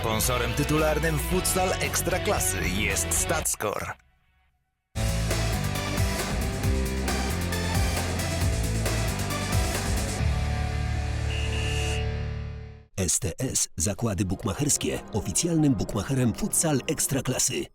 Sponsorem tytularnym Futsal Ekstraklasy jest StatScore. STS Zakłady Bukmacherskie, oficjalnym bukmacherem futsal ekstraklasy.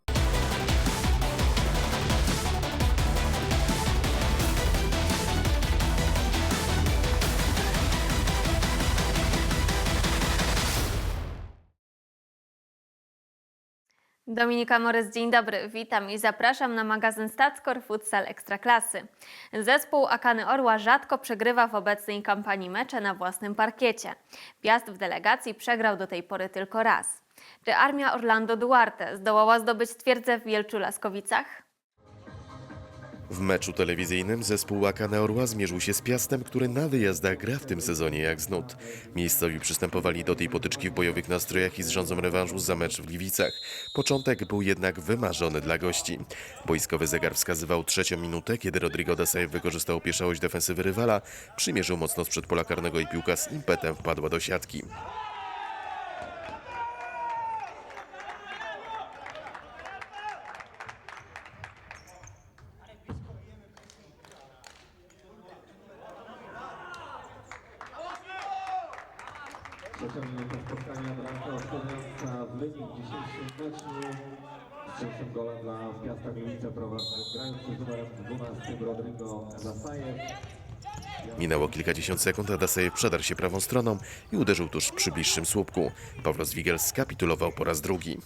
Dominika Morys, dzień dobry. Witam i zapraszam na magazyn Statscore Futsal Ekstraklasy. Zespół Akany Orła rzadko przegrywa w obecnej kampanii mecze na własnym parkiecie. Piast w delegacji przegrał do tej pory tylko raz. Czy armia Orlando Duarte zdołała zdobyć twierdzę w Wielczu Laskowicach? W meczu telewizyjnym zespół Akane Orła zmierzył się z Piastem, który na wyjazdach gra w tym sezonie jak z nut. Miejscowi przystępowali do tej potyczki w bojowych nastrojach i z rządzą rewanżu za mecz w Gliwicach. Początek był jednak wymarzony dla gości. Boiskowy zegar wskazywał trzecią minutę, kiedy Rodrigo Dasajew wykorzystał pieszałość defensywy rywala, przymierzył mocno sprzed pola karnego i piłka z impetem wpadła do siatki. Trzecia minuta spotkania bramka oceniająca wynik w dzisiejszym meczu. Z pierwszym golem dla Piasta prowadzi grający z numerem 12 Rodrigo Zasajew. Minęło kilkadziesiąt sekund, a Dasajew przedarł się prawą stroną i uderzył tuż przy bliższym słupku. Pawlos Wigel skapitulował po raz drugi.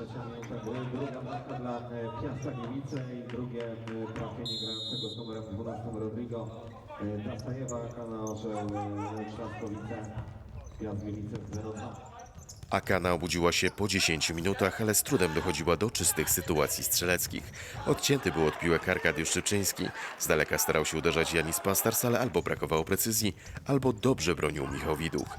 Trzecia minuta, gol, druga bramka dla e, Piasta Gliwice i drugie e, trafienie grającego z numerem 12 Rodrigo e, Zasajewa, Kana Orzeł, e, Trzaskowice, Piast Gliwice 0-2. Akana obudziła się po 10 minutach, ale z trudem dochodziła do czystych sytuacji strzeleckich. Odcięty był od piłek Arkadiusz Szybczyński. Z daleka starał się uderzać Janis Pastars, ale albo brakowało precyzji, albo dobrze bronił Michał Widuch.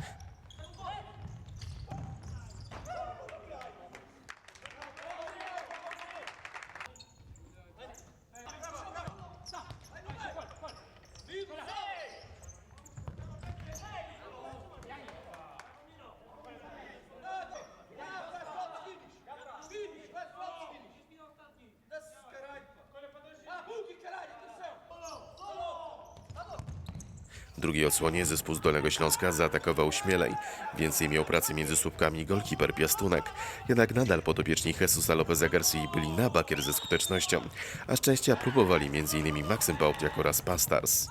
Drugiej odsłonie zespół z Dolnego Śląska zaatakował śmielej. Więcej miał pracy między słupkami golkiper Piastunek. Jednak nadal podopieczni Jesusa Lopeza Garcia byli na bakier ze skutecznością. A szczęścia próbowali m.in. Maksym Pałpniak oraz Pastars.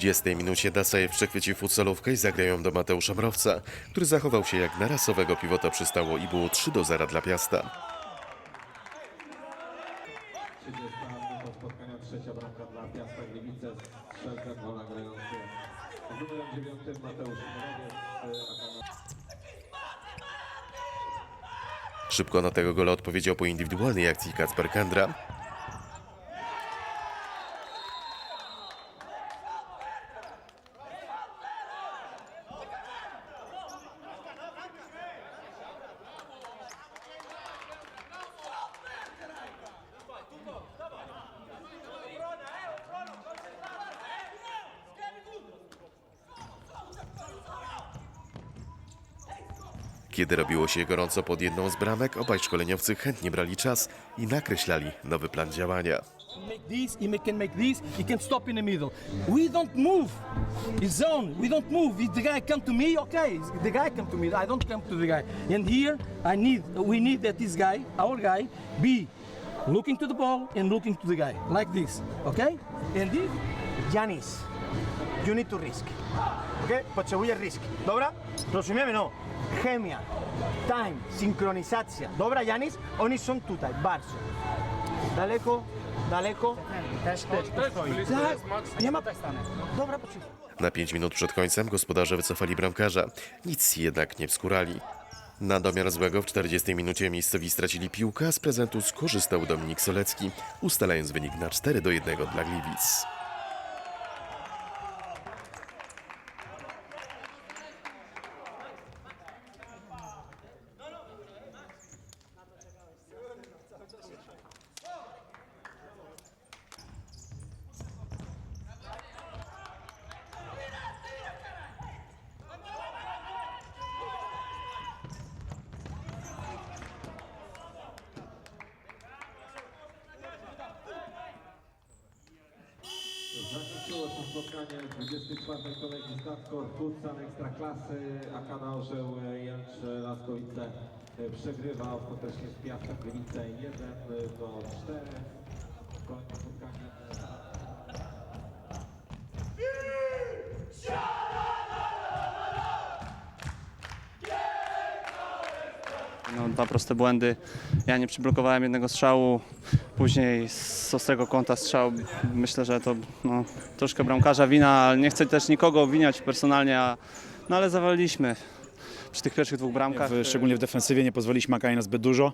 30 minucie Dasajew przechwycił futsalówkę i zagrał ją do Mateusza Mrowca, który zachował się jak na rasowego pivota przystało i było 3 do 0 dla Piasta. 30 minuta spotkania, trzecia bramka dla Piasta Gliwice, strzelca gola grający z numerem 9 Mateusz Morowiec, e, Akana Szybko na tego gola odpowiedział po indywidualnej akcji Kacper Kandra. Kiedy robiło się gorąco pod jedną z bramek, obaj szkoleniowcy chętnie brali czas i nakreślali nowy plan działania. to. I looking to the ball and looking to the guy like this, okay? And this, Janis, you need to risk. Okay? Risk. Dobra? Rozumiemy? No. Chemia, time, synchronizacja. Dobra, Janis? Oni są tutaj, bardzo. Daleko, daleko. Też, też, tak. Nie ma... Dobra, poczekaj. Na 5 minut przed końcem gospodarze wycofali bramkarza. Nic jednak nie wskurali. Na domiar złego w 40 minucie miejscowi stracili piłkę, a z prezentu skorzystał Dominik Solecki, ustalając wynik na 4 do 1 dla Gliwic. Zakończyło się spotkanie 24. kolejki Statkor Futsal Ekstraklasy. Akana Orzeł Jęcz Laskowice e, przegrywa ostatecznie z Piasta Gliwice 1 do 4. Kolejne spotkanie. Dwa proste błędy. Ja nie przyblokowałem jednego strzału. Później z ostrego kąta strzał. Myślę, że to no, troszkę bramkarza wina, ale nie chcę też nikogo obwiniać personalnie, a, no, ale zawaliliśmy przy tych pierwszych dwóch bramkach. W, szczególnie w defensywie nie pozwoliliśmy Akani na zbyt dużo.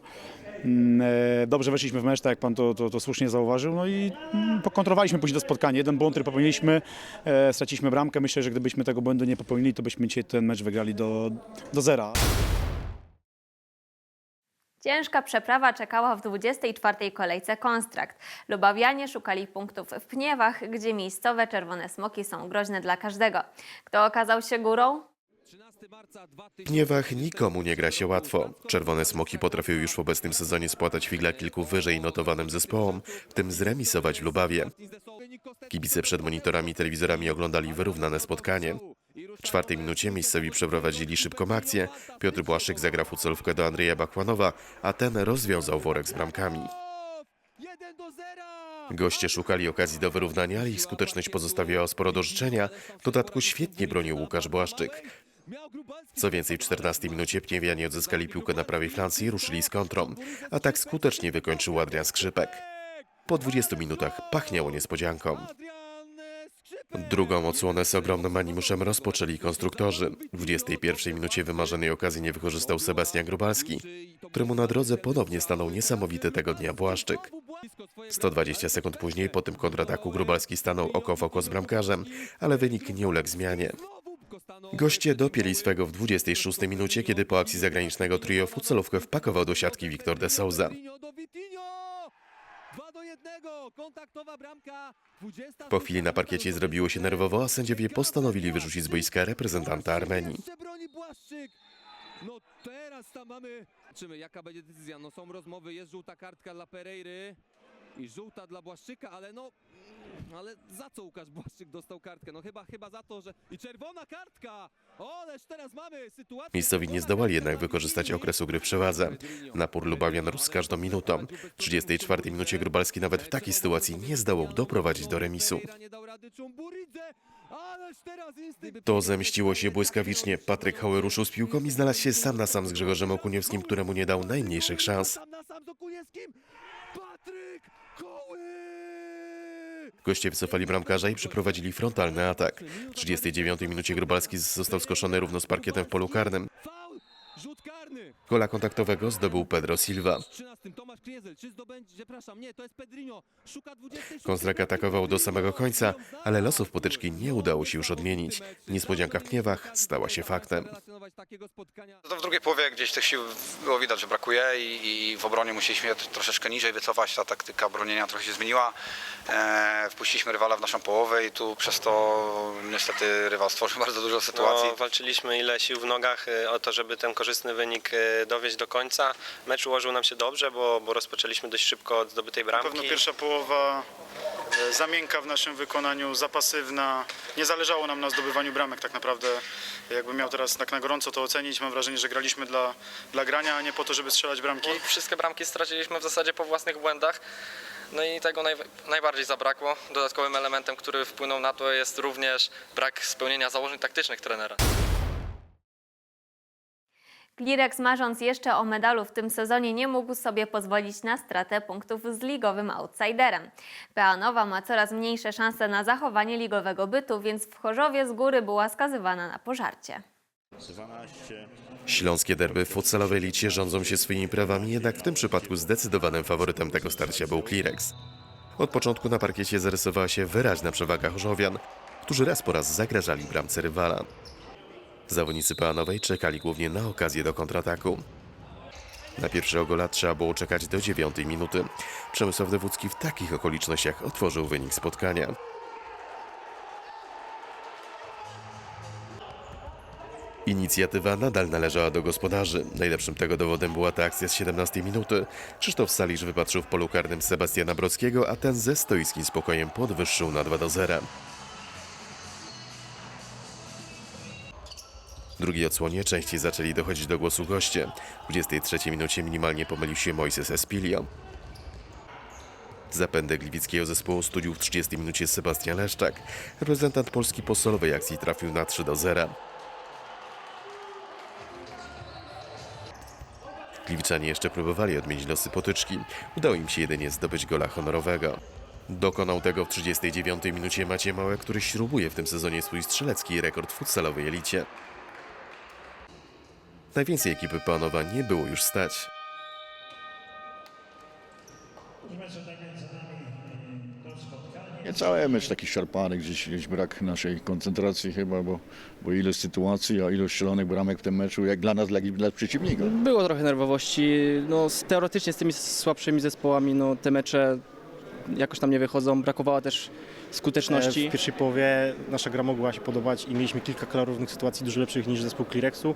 Mm, e, Dobrze weszliśmy w mecz, tak jak pan to, to, to słusznie zauważył, no i mm, pokontrowaliśmy później to spotkanie. Jeden błąd, który popełniliśmy, e, straciliśmy bramkę. Myślę, że gdybyśmy tego błędu nie popełnili, to byśmy dzisiaj ten mecz wygrali do, do zera. Ciężka przeprawa czekała w 24. kolejce Konstrakt. Lubawianie szukali punktów w Pniewach, gdzie miejscowe czerwone smoki są groźne dla każdego. Kto okazał się górą? W Gniewach nikomu nie gra się łatwo. Czerwone Smoki potrafią już w obecnym sezonie spłatać figla kilku wyżej notowanym zespołom, w tym zremisować w Lubawie. Kibice przed monitorami i telewizorami oglądali wyrównane spotkanie. W czwartej minucie miejscowi przeprowadzili szybką akcję. Piotr Błaszczyk zagrał futsolówkę do Andrzeja Bakłanowa, a ten rozwiązał worek z bramkami. Goście szukali okazji do wyrównania, ale ich skuteczność pozostawiała sporo do życzenia. W dodatku świetnie bronił Łukasz Błaszczyk. Co więcej, w 14 minucie Pniewianie odzyskali piłkę na prawej flance i ruszyli z kontrą. A tak skutecznie wykończył Adrian Skrzypek. Po 20 minutach pachniało niespodzianką. Drugą odsłonę z ogromnym animuszem rozpoczęli konstruktorzy. W 21 minucie wymarzonej okazji nie wykorzystał Sebastian Grubalski, któremu na drodze ponownie stanął niesamowity tego dnia Błaszczyk. 120 sekund później po tym kontrataku Grubalski stanął oko w oko z bramkarzem, ale wynik nie uległ zmianie. Goście dopięli swego w 26 minucie, kiedy po akcji zagranicznego trio futsalówkę wpakował do siatki Wiktor de Souza. Po chwili na parkiecie zrobiło się nerwowo, a sędziowie postanowili wyrzucić z boiska reprezentanta Armenii. No teraz tam mamy. Zobaczymy jaka będzie decyzja. No są rozmowy, jest żółta kartka dla Pereiry i żółta dla Błaszczyka, ale no ale za co Łukasz Błaszczyk dostał kartkę? No chyba chyba za to, że i czerwona kartka! O, ależ teraz mamy sytuację. Miejscowi nie zdołali jednak wykorzystać okresu gry w przewadze. Napór Lubawian rósł z każdą minutą. W 34 minucie Grubalski nawet w takiej sytuacji nie zdołał doprowadzić do remisu. To zemściło się błyskawicznie. Patryk Hoły ruszył z piłką i znalazł się sam na sam z Grzegorzem Okuniewskim, któremu nie dał najmniejszych szans. Goście wycofali bramkarza i przeprowadzili frontalny atak. W 39 minucie Grubalski został skoszony równo z parkietem w polu karnym. Gola kontaktowego zdobył Pedro Silva. Z 13 Tomasz Kriezel, czy zdobędzie, przepraszam, nie, to jest Pedrinho, szuka 26. Konstrak atakował do samego końca, ale losów potyczki nie udało się już odmienić. Niespodzianka w Pniewach stała się faktem. To w drugiej połowie gdzieś tych sił było widać, że brakuje i, i w obronie musieliśmy je troszeczkę niżej wycofać. Ta taktyka bronienia trochę się zmieniła. E, wpuściliśmy rywala w naszą połowę i tu przez to niestety rywal stworzył bardzo dużo sytuacji. No, walczyliśmy ile sił w nogach y, o to, żeby ten korzystny wynik y, e, dowieść do końca. Mecz ułożył nam się dobrze, bo, bo rozpoczęliśmy dość szybko od zdobytej Na bramki. pewno pierwsza połowa e, za miękka w naszym wykonaniu, za pasywna. Nie zależało nam na zdobywaniu bramek tak naprawdę. Jakbym miał teraz tak na gorąco to ocenić, mam wrażenie, że graliśmy dla, dla grania, a nie po to, żeby strzelać bramki. Wszystkie bramki straciliśmy w zasadzie po własnych błędach. No i tego naj, najbardziej zabrakło. Dodatkowym elementem, który wpłynął na to jest również brak spełnienia założeń taktycznych trenera. Klirek marząc jeszcze o medalu w tym sezonie nie mógł sobie pozwolić na stratę punktów z ligowym outsiderem. Peanowa ma coraz mniejsze szanse na zachowanie ligowego bytu, więc w Chorzowie z góry była skazywana na pożarcie. Śląskie derby w futsalowej licie rządzą się swoimi prawami, jednak w tym przypadku zdecydowanym faworytem tego starcia był Klirex. Od początku na parkiecie zarysowała się wyraźna przewaga Chorzowian, którzy raz po raz zagrażali bramce rywala. Zawodnicy Peanowej czekali głównie na okazję do kontrataku. Na pierwszego gola trzeba było czekać do dziewiątej minuty. Przemysław Dewódzki w takich okolicznościach otworzył wynik spotkania. Inicjatywa nadal należała do gospodarzy. Najlepszym tego dowodem była ta akcja z 17 minuty. Krzysztof Salisz wypatrzył w polu karnym Sebastiana Brockiego, a ten ze stoickim spokojem podwyższył na 2 do 0. W drugiej odsłonie częściej zaczęli dochodzić do głosu goście. W 23 minucie minimalnie pomylił się Moises Espilio. Zapędek gliwickiego zespołu studił w 30 minucie Sebastian Leszczak. Reprezentant Polski po solowej akcji trafił na 3 do 0. Gliwiczanie jeszcze próbowali odmienić losy potyczki. Udało im się jedynie zdobyć gola honorowego. Dokonał tego w 39 minucie Maciej Małe, który śrubuje w tym sezonie swój strzelecki rekord w futsalowej elicie. Najwięcej ekipy Panowa nie było już stać. Nie cały mecz taki szarpany, gdzieś, gdzieś brak naszej koncentracji chyba, bo, bo ilość sytuacji, a ilość strzelonych bramek w tym meczu, jak dla nas, i dla przeciwnika. Było trochę nerwowości. No, z- teoretycznie z tymi słabszymi zespołami no, te mecze jakoś tam nie wychodzą. Brakowało też skuteczności. W pierwszej połowie nasza gra mogła się podobać i mieliśmy kilka klarownych sytuacji dużo lepszych niż zespół Clearexu.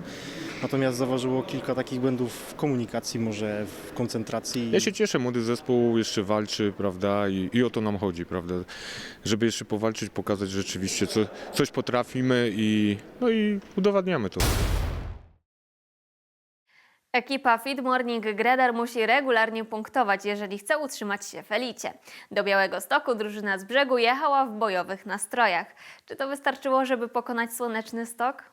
Natomiast zauważyło kilka takich błędów w komunikacji, może w koncentracji. Ja się cieszę, młody zespół jeszcze walczy, prawda, i, i o to nam chodzi, prawda, żeby jeszcze powalczyć, pokazać rzeczywiście, co, coś potrafimy i, no i udowadniamy to. Ekipa Fit Morning Gredar musi regularnie punktować, jeżeli chce utrzymać się w elicie. Do Białego Stoku drużyna z brzegu jechała w bojowych nastrojach. Czy to wystarczyło, żeby pokonać Słoneczny Stok?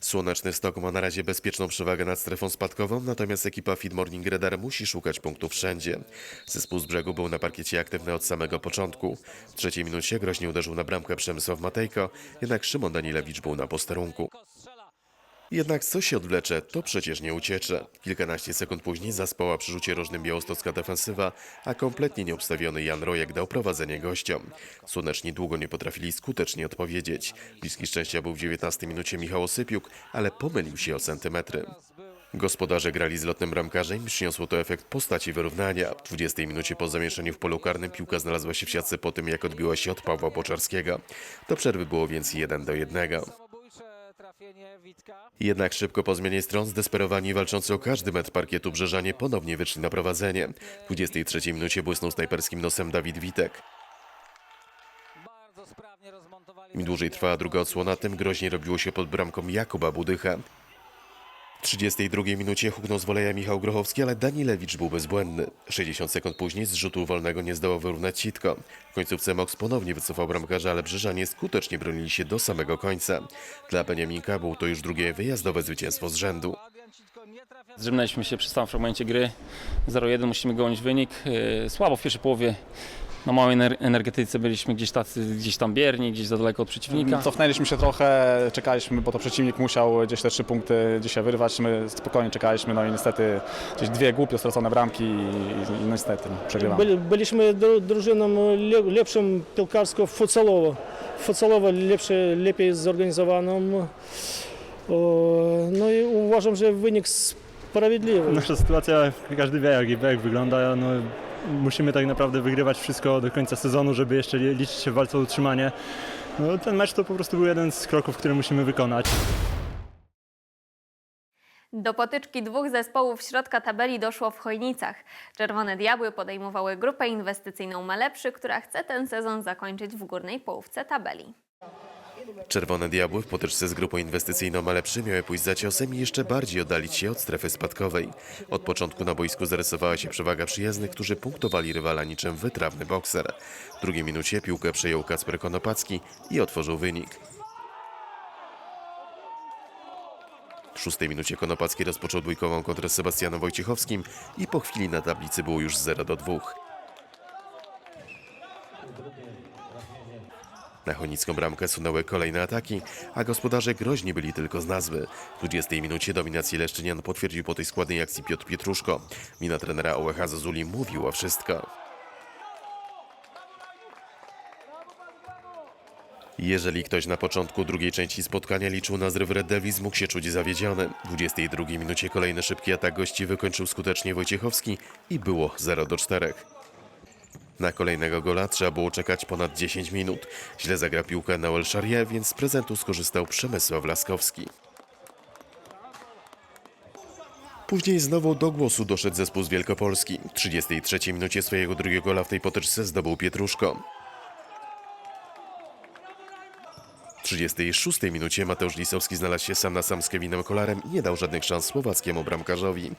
Słoneczny Stok ma na razie bezpieczną przewagę nad strefą spadkową, natomiast ekipa Feed Morning Radar musi szukać punktów wszędzie. Zespół z brzegu był na parkiecie aktywny od samego początku. W trzeciej minucie groźnie uderzył na bramkę Przemysław Matejko, jednak Szymon Danilewicz był na posterunku. Jednak co się odwlecze, to przecież nie uciecze. Kilkanaście sekund później zaspała przy rzucie rożnym białostocka defensywa, a kompletnie nieobstawiony Jan Rojek dał prowadzenie gościom. Słoneczni długo nie potrafili skutecznie odpowiedzieć. Bliski szczęścia był w 19 minucie Michał Osypiuk, ale pomylił się o centymetry. Gospodarze grali z lotnym bramkarzem przyniosło to efekt postaci wyrównania. W 20 minucie po zamieszaniu w polu karnym piłka znalazła się w siatce po tym, jak odbiła się od Pawła Boczarskiego. Do przerwy było więc 1 do 1. Jednak szybko po zmianie stron zdesperowani walczący o każdy metr parkietu brzeżanie ponownie wyszli na prowadzenie. W 23 minucie błysnął snajperskim nosem Dawid Witek. Im dłużej trwała druga odsłona, tym groźniej robiło się pod bramką Jakuba Budycha. W 32 minucie huknął z woleja Michał Grochowski, ale Danilewicz był bezbłędny. 60 sekund później z rzutu wolnego nie zdołał wyrównać Sitko. W końcówce Mox ponownie wycofał bramkarza, ale Brzeżanie skutecznie bronili się do samego końca. Dla Beniaminka było to już drugie wyjazdowe zwycięstwo z rzędu. Zrzymnęliśmy się przy samym fragmencie gry. 0-1 musimy gonić wynik. Yy, Słabo w pierwszej połowie. Na małej ener- energetyce byliśmy gdzieś tacy, gdzieś tam bierni, gdzieś za daleko od przeciwnika. Cofnęliśmy się trochę, czekaliśmy, bo to przeciwnik musiał gdzieś te trzy punkty dzisiaj wyrwać. My spokojnie czekaliśmy, no i niestety gdzieś dwie głupio stracone bramki i, i, i niestety no, przegrywamy. Byli, byliśmy dru, drużyną le, lepszą piłkarsko-futsalową. Futsalową lepsze, lepiej zorganizowaną. O, no i uważam, że wynik sprawiedliwy. Nasza sytuacja, każdy wie jak, jak wygląda. No, musimy tak naprawdę wygrywać wszystko do końca sezonu, żeby jeszcze liczyć się w walce o utrzymanie. No, ten mecz to po prostu był jeden z kroków, który musimy wykonać. Do potyczki dwóch zespołów środka tabeli doszło w Chojnicach. Czerwone Diabły podejmowały grupę inwestycyjną Malepszy, która chce ten sezon zakończyć w górnej połówce tabeli. Czerwone Diabły w potyczce z grupą inwestycyjną Malepszy miały pójść za ciosem i jeszcze bardziej oddalić się od strefy spadkowej. Od początku na boisku zarysowała się przewaga przyjaznych, którzy punktowali rywala niczym wytrawny bokser. W drugiej minucie piłkę przejął Kacper Konopacki i otworzył wynik. W szóstej minucie Konopacki rozpoczął dwójkową kontrę z Sebastianem Wojciechowskim i po chwili na tablicy było już 0 do 2. Na chonicką bramkę sunęły kolejne ataki, a gospodarze groźni byli tylko z nazwy. W 20 minucie dominację Leszczynian potwierdził po tej składnej akcji Piotr Pietruszko. Mina trenera OEH Zazuli mówiła wszystko. Jeżeli ktoś na początku drugiej części spotkania liczył na zryw Red Devils, mógł się czuć zawiedziony. W 22 minucie kolejny szybki atak gości wykończył skutecznie Wojciechowski i było 0 do 4. Na kolejnego gola trzeba było czekać ponad 10 minut. Źle zagra piłkę Noel Charrier, więc z prezentu skorzystał Przemysław Laskowski. Później znowu do głosu doszedł zespół z Wielkopolski. W 33 minucie swojego drugiego gola w tej potyczce zdobył Pietruszko. W 36 minucie Mateusz Lisowski znalazł się sam na sam z Kevinem Kolarem i nie dał żadnych szans słowackiemu bramkarzowi.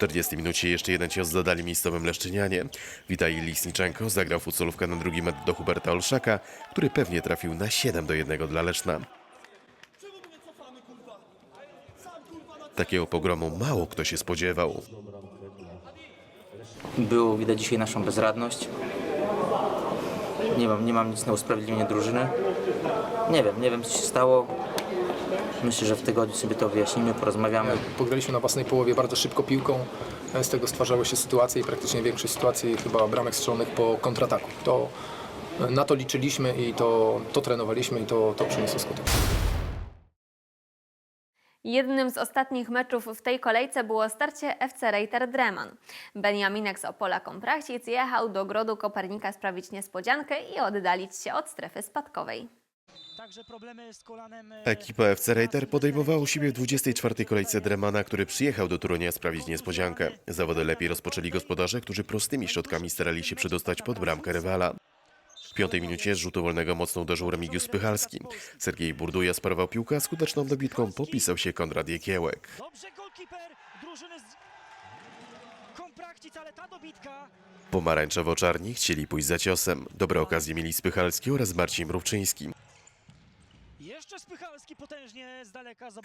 40 minucie jeszcze jeden cios zadali miejscowym Leszczynianie. Witaj Lisniczenko zagrał futsolówkę na drugi metr do Huberta Olszaka, który pewnie trafił na 7 do 1 dla Leszna. Takiego pogromu mało kto się spodziewał. Było widać dzisiaj naszą bezradność. Nie mam, nie mam nic na usprawiedliwienie drużyny. Nie wiem, nie wiem co się stało. Myślę, że w tygodniu sobie to wyjaśnimy, porozmawiamy. Pograliśmy na własnej połowie bardzo szybko piłką, z tego stwarzały się sytuacje i praktycznie większość sytuacji chyba bramek strzelonych po kontrataku. To, na to liczyliśmy i to, to trenowaliśmy i to, to przyniosło skutek. Jednym z ostatnich meczów w tej kolejce było starcie FC Rejter Dreman. Beniaminek z Opola Komprachcic jechał do Grodu Kopernika sprawić niespodziankę i oddalić się od strefy spadkowej. Ekipa FC Reiter podejmowała u siebie w 24. kolejce Dremana, który przyjechał do Torunia sprawić niespodziankę. Zawody lepiej rozpoczęli gospodarze, którzy prostymi środkami starali się przedostać pod bramkę rywala. W piątej minucie z rzutu wolnego mocno uderzył Remigiusz Pychalski. Sergiej Burduja sparował piłkę, a skuteczną dobitką popisał się Konrad Jekiełek. Pomarańczowo-czarni chcieli pójść za ciosem. Dobre okazje mieli Spychalski oraz Marcin Mrówczyński.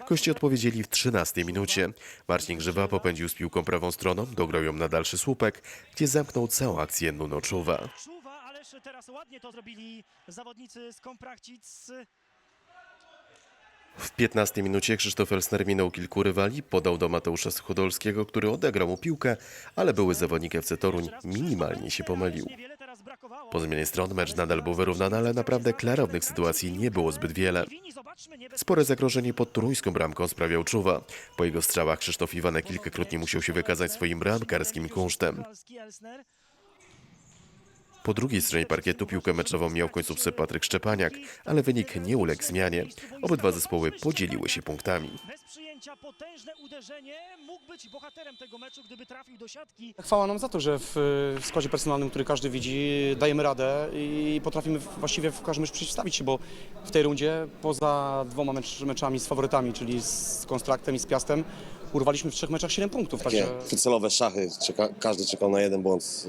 Kości odpowiedzieli w 13 minucie. Marcin Grzywa popędził z piłką prawą stroną, dograł ją na dalszy słupek, gdzie zamknął całą akcję Nuno Czuwa. Ależ teraz ładnie to zrobili zawodnicy z Komprachcic. W 15 minucie Krzysztof Elsner minął kilku rywali, podał do Mateusza Suchodolskiego, który odegrał mu piłkę, ale były zawodnik FC Toruń minimalnie się pomylił. Po zmianie stron mecz nadal był wyrównany, ale naprawdę klarownych sytuacji nie było zbyt wiele. Spore zagrożenie pod turuńską bramką sprawiał Czuwa. Po jego strzałach Krzysztof Iwanek kilkakrotnie musiał się wykazać swoim bramkarskim kunsztem. Po drugiej stronie parkietu piłkę meczową miał w końcówce Patryk Szczepaniak, ale wynik nie uległ zmianie. Obydwa zespoły podzieliły się punktami. Przyjęcia potężne uderzenie mógł być bohaterem tego meczu, gdyby trafił do siatki. Chwała nam za to, że w, w składzie personalnym, który każdy widzi, dajemy radę i potrafimy właściwie w każdym meczu przeciwstawić się, bo w tej rundzie poza dwoma mecz, meczami z faworytami, czyli z Konstraktem i z Piastem, urwaliśmy w trzech meczach 7 punktów. Takie Także szachy, czeka, każdy czekał na jeden błąd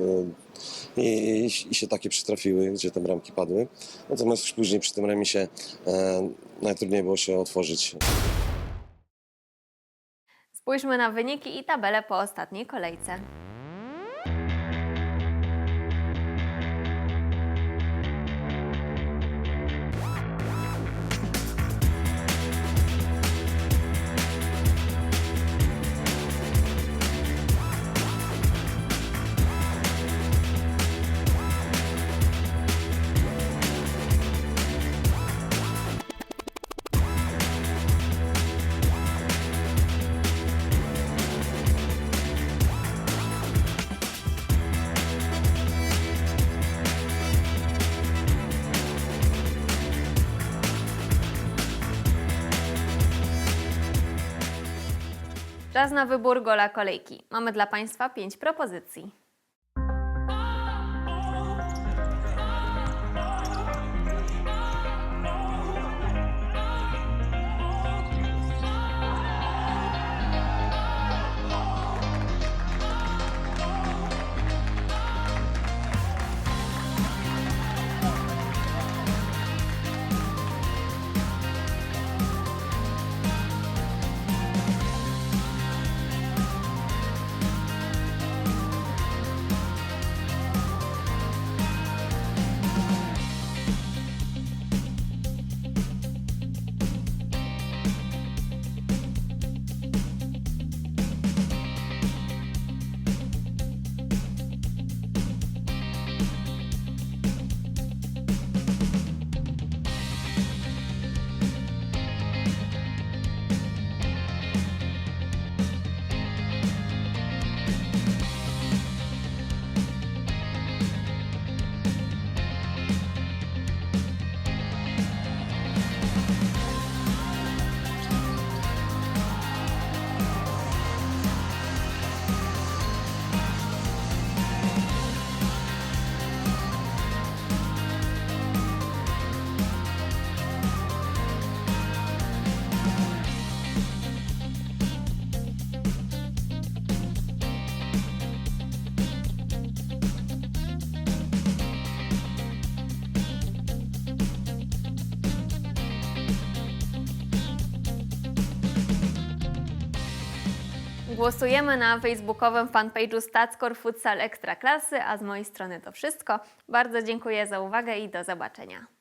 y, i, i, i się takie przytrafiły, gdzie te bramki padły. Natomiast już później przy tym remisie e, najtrudniej było się otworzyć. Spójrzmy na wyniki i tabelę po ostatniej kolejce. Czas na wybór gola kolejki. Mamy dla Państwa pięć propozycji. Głosujemy na facebookowym fanpage'u Stacskor Futsal Ekstraklasy, a z mojej strony to wszystko. Bardzo dziękuję za uwagę i do zobaczenia.